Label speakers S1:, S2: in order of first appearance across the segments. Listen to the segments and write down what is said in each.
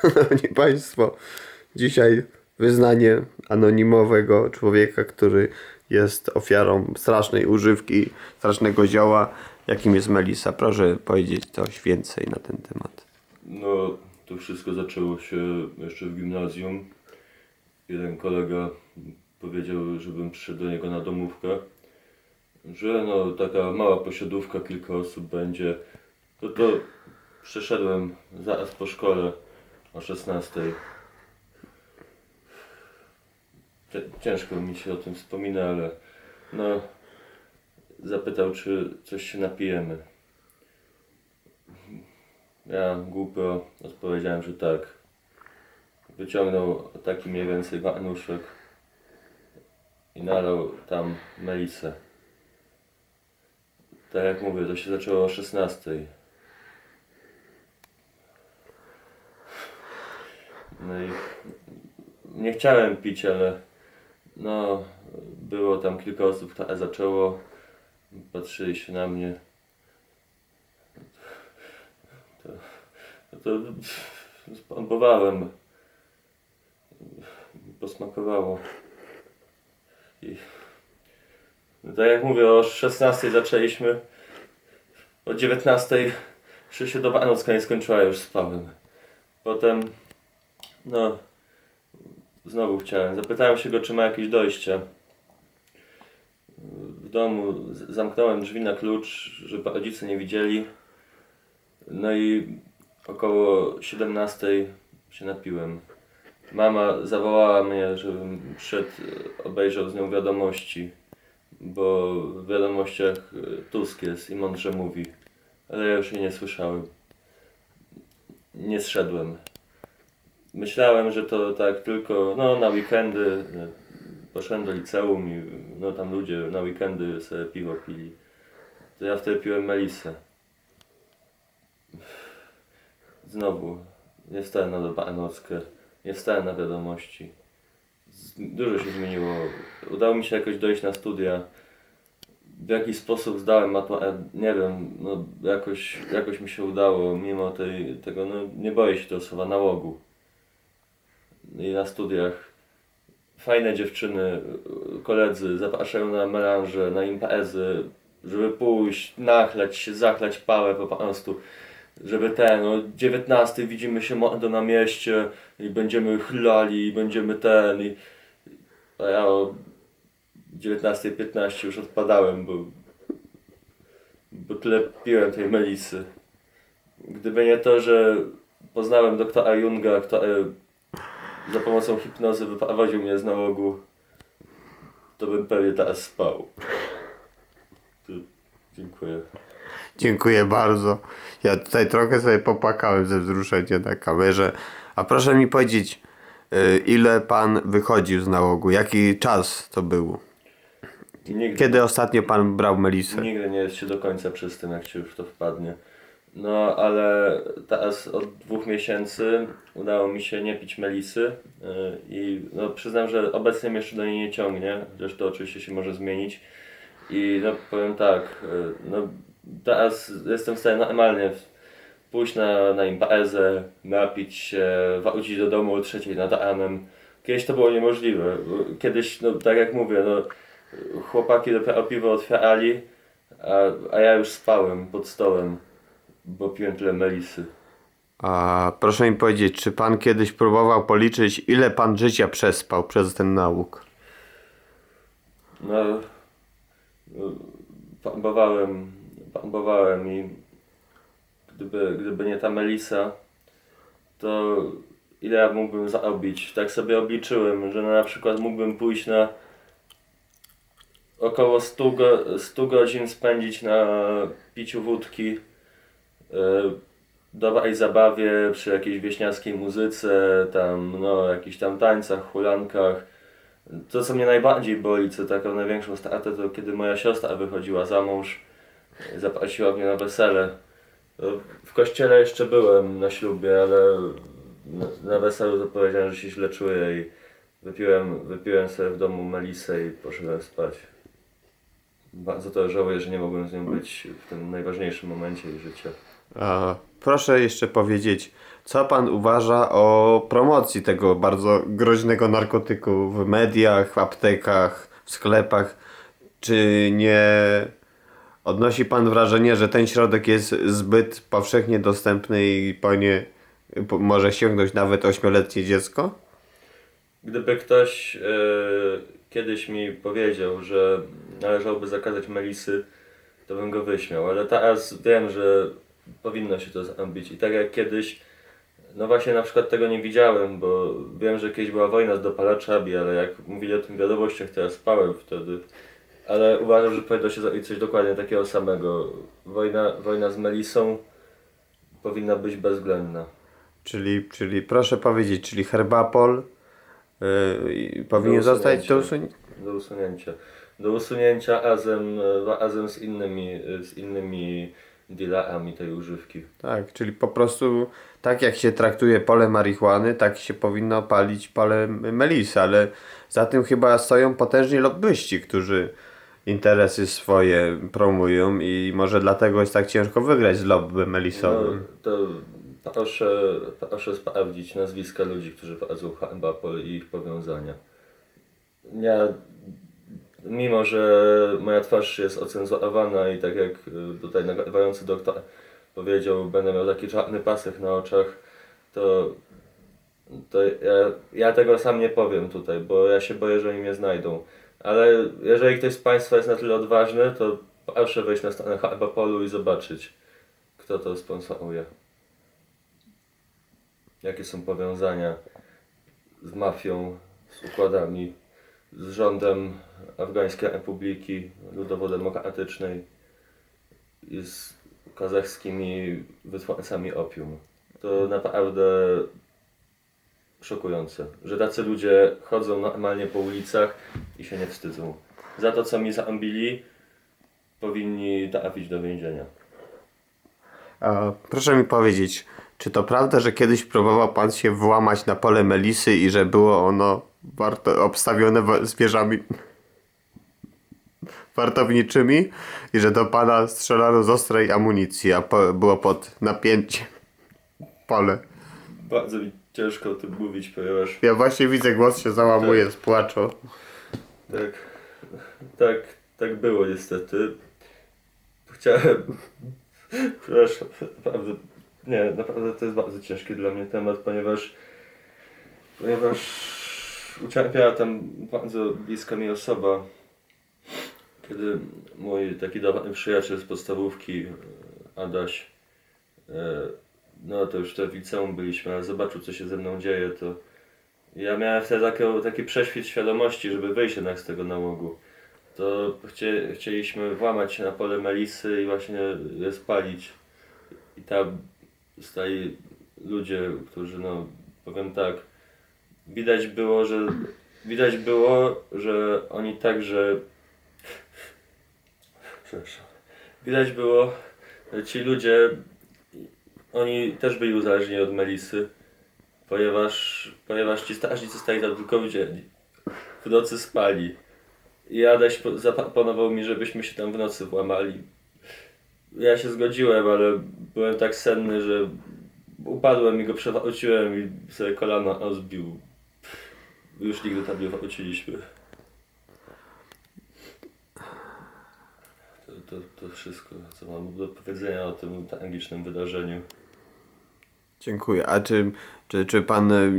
S1: Szanowni Państwo, dzisiaj wyznanie anonimowego człowieka, który jest ofiarą strasznej używki, strasznego zioła, jakim jest Melisa. Proszę powiedzieć coś więcej na ten temat.
S2: No, to wszystko zaczęło się jeszcze w gimnazjum. Jeden kolega powiedział, żebym przyszedł do niego na domówkę, że no taka mała posiadówka, kilka osób będzie. To to przeszedłem zaraz po szkole o 16. Cie- Ciężko mi się o tym wspomina, ale no zapytał, czy coś się napijemy. Ja głupio odpowiedziałem, że tak. Wyciągnął taki mniej więcej garnuszek i nalał tam melisę. Tak jak mówię, to się zaczęło o 16. No i nie chciałem pić, ale no było tam kilka osób, które zaczęło. Patrzyli się na mnie. No to spambowałem. Posmakowało. I no tak jak mówię, o 16 zaczęliśmy. O 19 jeszcze się nocka nie skończyła, już spałem. Potem, no, znowu chciałem. Zapytałem się go, czy ma jakieś dojście. W domu zamknąłem drzwi na klucz, żeby rodzice nie widzieli. No i około 17 się napiłem. Mama zawołała mnie, żebym przyszedł, e, obejrzał z nią wiadomości, bo w wiadomościach Tusk jest i mądrze mówi, ale ja już jej nie słyszałem. Nie zszedłem. Myślałem, że to tak tylko no, na weekendy. e, Poszedłem do liceum i no, tam ludzie na weekendy sobie piwo pili. To ja wtedy piłem melisę. Znowu, nie wstałem na dobranoc,kę nie wstałem na wiadomości. Dużo się zmieniło. Udało mi się jakoś dojść na studia. W jakiś sposób zdałem maturę, nie wiem, no jakoś, jakoś mi się udało, mimo tej, tego, no nie boję się to słowa nałogu. I na studiach fajne dziewczyny, koledzy zapraszają na melanże, na imprezy, żeby pójść, nachlać się, zachlać pałę po prostu żeby ten, o 19 widzimy się mordo na mieście i będziemy chlali i będziemy ten i a ja o 19.15 już odpadałem, bo bo tyle piłem tej melisy. Gdyby nie to, że poznałem doktora Junga, który za pomocą hipnozy wyprowadził mnie z nałogu, to bym pewnie teraz spał. To, dziękuję.
S1: Dziękuję bardzo. Ja tutaj trochę sobie popłakałem ze wzruszenia na kamerze. A proszę mi powiedzieć, y, ile pan wychodził z nałogu? Jaki czas to był?
S2: Nigdy,
S1: Kiedy ostatnio pan brał Melisę?
S2: Nigdy nie jest się do końca czystym, jak się już to wpadnie. No, ale teraz od dwóch miesięcy udało mi się nie pić melisy yy, i no, przyznam, że obecnie jeszcze do niej nie ciągnie, chociaż to oczywiście się może zmienić. I no, powiem tak, yy, no, teraz jestem w stanie normalnie pójść na, na imprezę, napić się, wrócić do domu o trzeciej nad ranem. Kiedyś to było niemożliwe. Kiedyś, no tak jak mówię, no, chłopaki dopiero piwo otwierali, a, a ja już spałem pod stołem, bo piłem tyle melisy.
S1: A proszę mi powiedzieć, czy pan kiedyś próbował policzyć, ile pan życia przespał przez ten nałóg?
S2: No, no, próbowałem, próbowałem i gdyby, gdyby nie ta melisa, to ile ja mógłbym zarobić? Tak sobie obliczyłem, że na przykład mógłbym pójść na około 100, go, 100 godzin spędzić na piciu wódki, yy, dobrej zabawie, przy jakiejś wieśniackiej muzyce, tam no, jakichś tam tańcach, hulankach. To, co mnie najbardziej boli, co taką największą stratę, to kiedy moja siostra wychodziła za mąż, zaprosiła mnie na wesele. To W kościele jeszcze byłem na ślubie, ale na weselu to powiedziałem, że się źle czuję i wypiłem, wypiłem sobie w domu melisę i poszedłem spać. Bardzo to żałuję, że nie mogłem z nią być w tym najważniejszym momencie jej życia.
S1: Proszę jeszcze powiedzieć, Co pan uważa o promocji tego bardzo groźnego narkotyku w mediach, w aptekach, w sklepach? Czy nie odnosi pan wrażenie, że ten środek jest zbyt powszechnie dostępny i po nie może sięgnąć nawet ośmioletnie dziecko?
S2: Gdyby ktoś e, kiedyś mi powiedział, że należałoby zakazać melisy, to bym go wyśmiał, ale teraz wiem, że powinno się to zrobić. I tak jak kiedyś, no właśnie na przykład tego nie widziałem, bo wiem, że kiedyś była wojna z dopalaczami, ale jak mówili o tym wiadomościach, to ja spałem wtedy. Ale uważam, że powinno się zrobić coś dokładnie takiego samego. Wojna, wojna z melisą powinna być bezwzględna.
S1: Czyli, czyli proszę powiedzieć, czyli herbapol yy, powinien
S2: Do
S1: zostać do
S2: usunięcia.
S1: usunięcia.
S2: Do usunięcia. Do usunięcia razem, e, razem z innymi, z innymi dealerami tej używki.
S1: Tak, czyli po prostu tak jak się traktuje pole marihuany, tak się powinno palić pole melisy, ale za tym chyba stoją potężni lobbyści, którzy interesy swoje promują i może dlatego jest tak ciężko wygrać z lobby
S2: No,
S1: melisowym.
S2: to proszę, proszę sprawdzić nazwiska ludzi, którzy prowadzą Hambapol i ich powiązania. Ja, mimo że moja twarz jest ocenzurowana i tak jak y, tutaj nagrywający doktor powiedział, będę miał taki czarny pasek na oczach, to, to ja, ja tego sam nie powiem tutaj, bo ja się boję, że oni mnie znajdą. Ale jeżeli ktoś z Państwa jest na tyle odważny, to proszę wejść na stronę Harbapolu i zobaczyć, kto to sponsoruje. Jakie są powiązania z mafią, z układami, z rządem Afgańskiej Republiki Ludowo-Demokratycznej i z kazachskimi wytwórcami opium. To naprawdę szokujące, że tacy ludzie chodzą normalnie po ulicach i się nie wstydzą. Za to, co mi zaambili, powinni trafić do więzienia.
S1: A proszę mi powiedzieć, czy to prawda, że kiedyś próbował pan się włamać na pole melisy i że było ono warto, obstawione zwierzami wartowniczymi i że do pana strzelano z ostrej amunicji, a po, było pod napięciem pole.
S2: Bardzo mi ciężko o tym mówić, ponieważ
S1: Ja właśnie widzę, głos się załamuje z płaczu.
S2: tak, tak, tak było niestety. Chciałem, przepraszam, naprawdę, nie, naprawdę to jest bardzo ciężki dla mnie temat, ponieważ, ponieważ ucierpiała tam bardzo bliska mi osoba, kiedy mój taki dawny przyjaciel z podstawówki, e, Adaś, e, no to już w liceum byliśmy, ale zobaczył co się ze mną dzieje, to ja miałem wtedy taki, taki prześwit świadomości, żeby wyjść jednak z tego nałogu. To chcie, chcieliśmy włamać się na pole Melisy i właśnie je spalić. I tam stali ludzie, którzy no, powiem tak, widać było, że widać było, że oni także przepraszam. Widać było, że ci ludzie oni też byli uzależnieni od Melisy. Ponieważ, ponieważ ci strażnicy stali tam tylko w dzień. W nocy spali. I Adaś po- zaproponował mi, żebyśmy się tam w nocy włamali. Ja się zgodziłem, ale byłem tak senny, że upadłem i go przewróciłem i sobie kolano rozbił. Już nigdy tam nie wróciliśmy. To, to, to wszystko, co mam do powiedzenia o tym tragicznym wydarzeniu.
S1: Dziękuję. A czy, czy, czy pan y,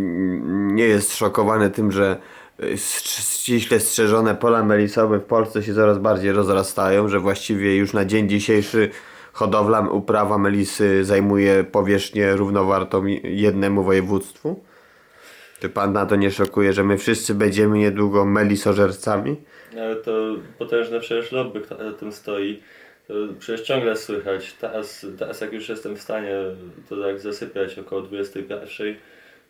S1: nie jest szokowany tym, że y, ściśle strzeżone pola melisowe w Polsce się coraz bardziej rozrastają, że właściwie już na dzień dzisiejszy hodowla, uprawa melisy zajmuje powierzchnię równowartą jednemu województwu? Czy pan na to nie szokuje, że my wszyscy będziemy niedługo melisożercami?
S2: Ale to potężne przecież lobby, które za tym stoi. To przecież ciągle słychać. Teraz, teraz jak już jestem w stanie to tak zasypiać około 21,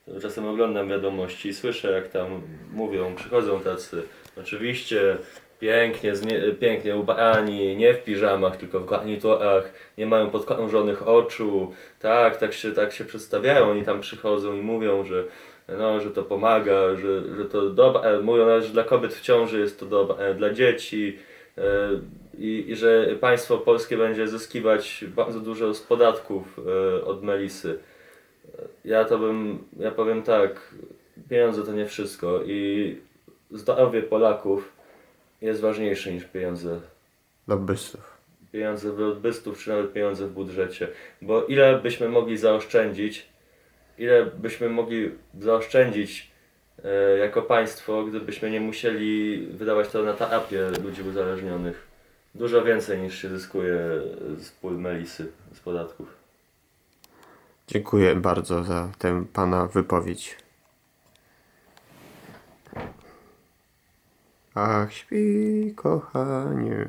S2: to czasem oglądam wiadomości i słyszę jak tam mówią, przychodzą tacy. Oczywiście pięknie, pięknie ubrani, nie w piżamach, tylko w garniturach, nie mają podkrążonych oczu. Tak, tak się, tak się przedstawiają. Oni tam przychodzą i mówią, że no, że to pomaga, że, że to dobre, mówią nawet, że dla kobiet w ciąży jest to dobre, dla dzieci e, i, i że państwo polskie będzie zyskiwać bardzo dużo z podatków e, od Melisy. Ja to bym, ja powiem tak, pieniądze to nie wszystko i zdrowie Polaków jest ważniejsze niż pieniądze
S1: Lobbystów.
S2: pieniądze w odbystów, czy nawet pieniądze w budżecie. Bo ile byśmy mogli zaoszczędzić, ile byśmy mogli zaoszczędzić e, jako państwo, gdybyśmy nie musieli wydawać to na terapię ludzi uzależnionych. Dużo więcej niż się zyskuje z pól Melisy, z podatków.
S1: Dziękuję bardzo za tę pana wypowiedź. Ach, śpi, kochanie.